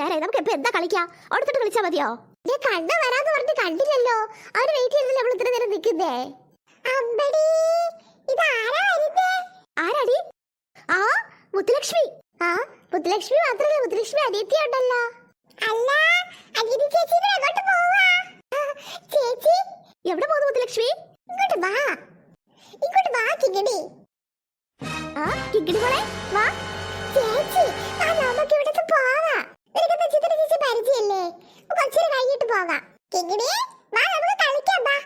നേരായി. നമുക്ക് ഇപ്പൊ എന്താ കളിക്കാം? അടുത്തിട്ട് കളിച്ചാ മതിയോ? കണ്ട വരാന്ന് പറഞ്ഞിട്ട് കണ്ടില്ലല്ലോ. അവർ വെയിറ്റ് ചെയ്തില്ല നമ്മൾ ഇത്ര നേരം നിൽക്കുന്നേ ആരാടി? ആ മുത്തുലക്ഷ്മി. ആ മുത്തുലക്ഷ്മി മാത്രമല്ല മുത്തുലക്ഷ്മി അനിയത്തി ഉണ്ടല്ലോ. അല്ല അനിയത്തി ചേച്ചി ഇവിടെ എങ്ങോട്ട് പോവാ? ചേച്ചി എവിടെ പോകുന്നു മുത്തുലക്ഷ്മി? ഇങ്ങോട്ട് വാ. ഇങ്ങോട്ട് വാ കിങ്ങിണി. ആ കിങ്ങിണി മോളെ വാ. കഴിഞ്ഞിട്ട് പോകാം. കിങ്ങിണി വാ നമുക്ക് കളിക്കാം വാ.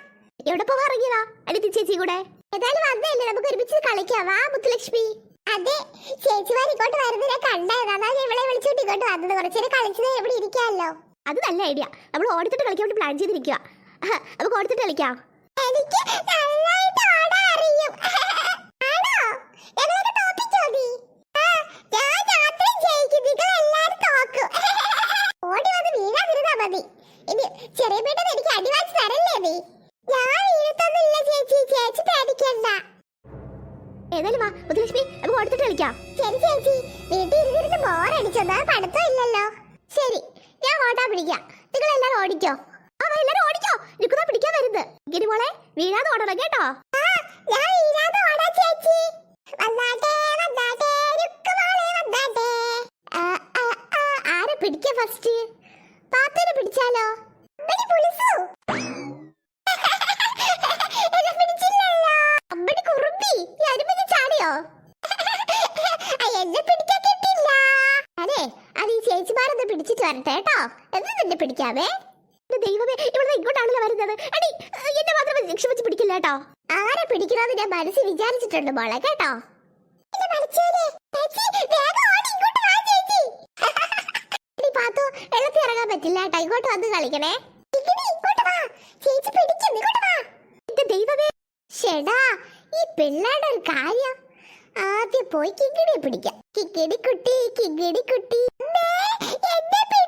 എവിടെ പോവാ ഇറങ്ങിയതാ? അനിയത്തി ചേച്ചി കൂടെ. ഏതായാലും വന്നല്ലേ നമുക്ക് ഒരുമിച്ച് കളിക്കാം. വാ മുത്തുലക്ഷ്മി. അതെ ചേച്ചിമാർ ഇങ്ങോട്ട് വരുന്നതിനെ കണ്ടായിരുന്നു അതാ ഇവളെ വിളിച്ചോണ്ട് ഇങ്ങോട്ട് വന്നത്. കുറച്ചേരം കളിച്ചത് എവിടെ ഇരിക്കാമല്ലോ. അത് നല്ല ഐഡിയ. നമ്മൾ ഓടിത്തിട്ട് കളിക്കാൻ വേണ്ടി പ്ലാൻ ചെയ്തിരിക്കുക നമുക്ക് ഓടിത്തിട്ട് കളിക്കാം. എനിക്ക് നന്നായിട്ട് ഓടാൻ അറിയും ആണോ ഞങ്ങളൊക്കെ തോപ്പിച്ചോ നീ ആ, ഞാൻ രാത്രി ജയിക്കും നിങ്ങൾ എല്ലാരും തോക്കും ഓടി വന്ന് വീഴാതിരുന്നാ മതി ഇനി ചെറിയ പേട്ടത് എനിക്ക് അടിവാച്ച് തരല്ലേ നീ ഞാൻ വീഴത്തൊന്നുമില്ല ചേച്ചി ചേച്ചി പേടിക്കണ്ട ഏതായാലും വാ മുത്തുലക്ഷ്മി നമുക്ക് ഓടിത്തിട്ട് കളിക്കാം. ശരി ചേച്ചി. വീട്ടിൽ ഇരുന്നിരുന്ന് ബോറടിച്ചതാ ഇല്ലല്ലോ ശരി ഞാൻ ഓട്ടാൻ പിടിക്കാം നിങ്ങൾ ആ എല്ലാരും ഓടിക്കോ. പിടിക്കാൻ വരുന്നത് ഇങ്ങനെ മോളെ വീഴാതെ ഓടണം കേട്ടോ. ഞാൻ വീഴാതെ ഓടാ ചേച്ചി. വന്നാട്ടെ വന്നാട്ടെ രുക്കുമോളെ വന്നാട്ടെ. ആരെ പിടിക്ക ഫസ്റ്റ് ചേച്ചിമാരൊന്ന് പിടിച്ചിട്ട് വരട്ടെ കേട്ടോ. എന്ന് നിന്നെ പിടിക്കാവേ? ദൈവമേ ഇവിടെ ഇങ്ങോട്ടാണല്ലോ വരുന്നത്. അടി എന്നെ മാത്രം ലക്ഷ്യം വെച്ച് പിടിക്കില്ല കേട്ടോ. ആരെ പിടിക്കണമെന്ന് ഞാൻ മനസ്സിൽ വിചാരിച്ചിട്ടുണ്ട് മോളെ കേട്ടോ? വെള്ളത്തിൽ ഇറങ്ങാൻ പറ്റില്ല കേട്ടോ. ഇങ്ങോട്ട് വന്ന് കളിക്കണേ. ദൈവമേ. ഷെടാ ഈ പിള്ളേരുടെ ഒരു കാര്യം ആദ്യം പോയി കിങ്ങിണി പിടിക്കാം. കിങ്ങിണി കുട്ടി കിങ്ങിണി കുട്ടി. എന്നെ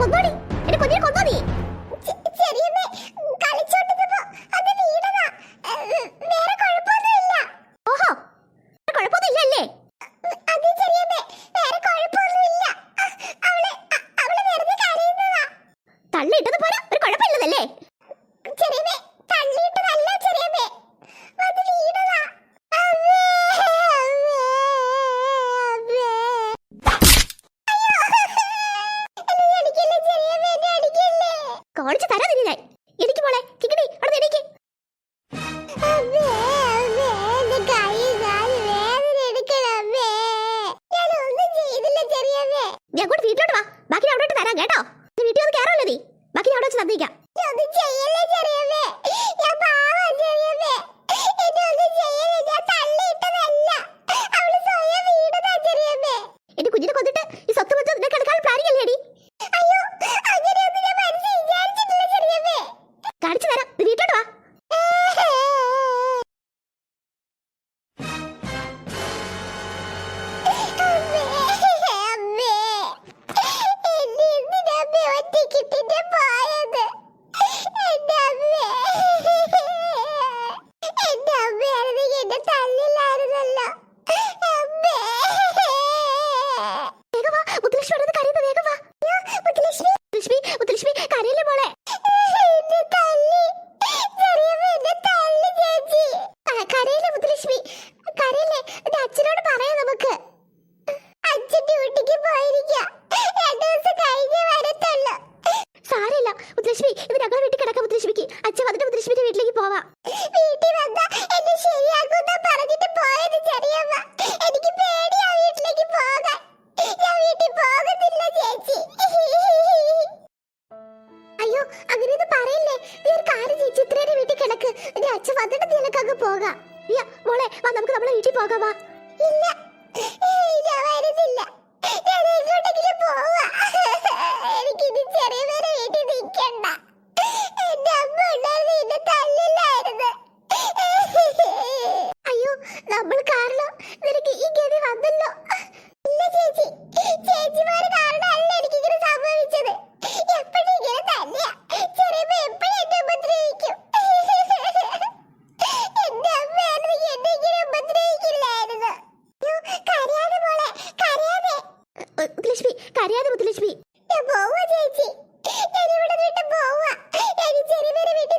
കൊന്നോടി എന്നെ കാണിച്ചു ഞാൻ. എനിക്ക് മോളെ കിക്കണി അവിടെ എനിക്ക് ഞാൻ കൂടെ വീട്ടിലോട്ട് വാ. ബാക്കി അവിടോട്ട് അവിടെ തരാം കേട്ടോ? വീട്ടിൽ വന്ന് കയറല്ലോ നീ? ബാക്കി അവിടെ വെച്ച് തന്നേക്കാം പോകാം. മോളെ വാ നമുക്ക് നമ്മളെ വീട്ടിൽ പോകാം വാ. ഇല്ല.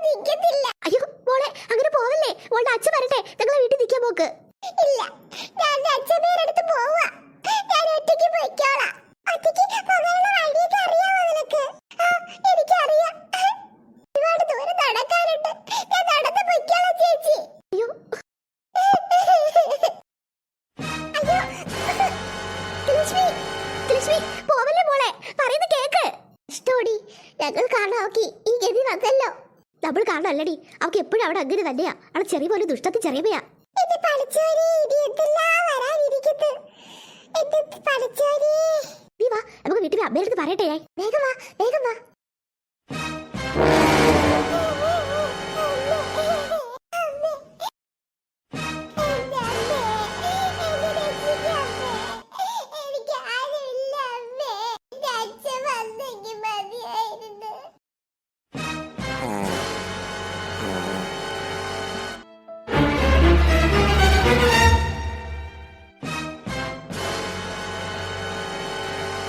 നിൽക്കത്തില്ല അയ്യോ മോളെ അങ്ങനെ പോവല്ലേ? മോളുടെ അച്ഛൻ വരട്ടെ. ഞങ്ങളെ വീട്ടിൽ നിൽക്കാൻ പോക്ക്. ഇല്ല ഞാൻ അച്ഛൻ പോവാ. ഞാൻ ഒറ്റയ്ക്ക് പോയിക്കോളാം. ഞങ്ങൾ കാണാൻ അവക്ക്. ഈ ഗതി വന്നല്ലോ. നമ്മൾ കാണാനല്ലടി അവക്ക് എപ്പോഴും അവിടെ അങ്ങനെ തന്നെയാ. അവിടെ ചെറിയ പോലെ ദുഷ്ടത്തി ചെറിയവയാ നീ വാ നമുക്ക് വീട്ടിൽ അമ്മയുടെ അടുത്ത് പറയട്ടെ വേഗം വാ വേഗം വാ.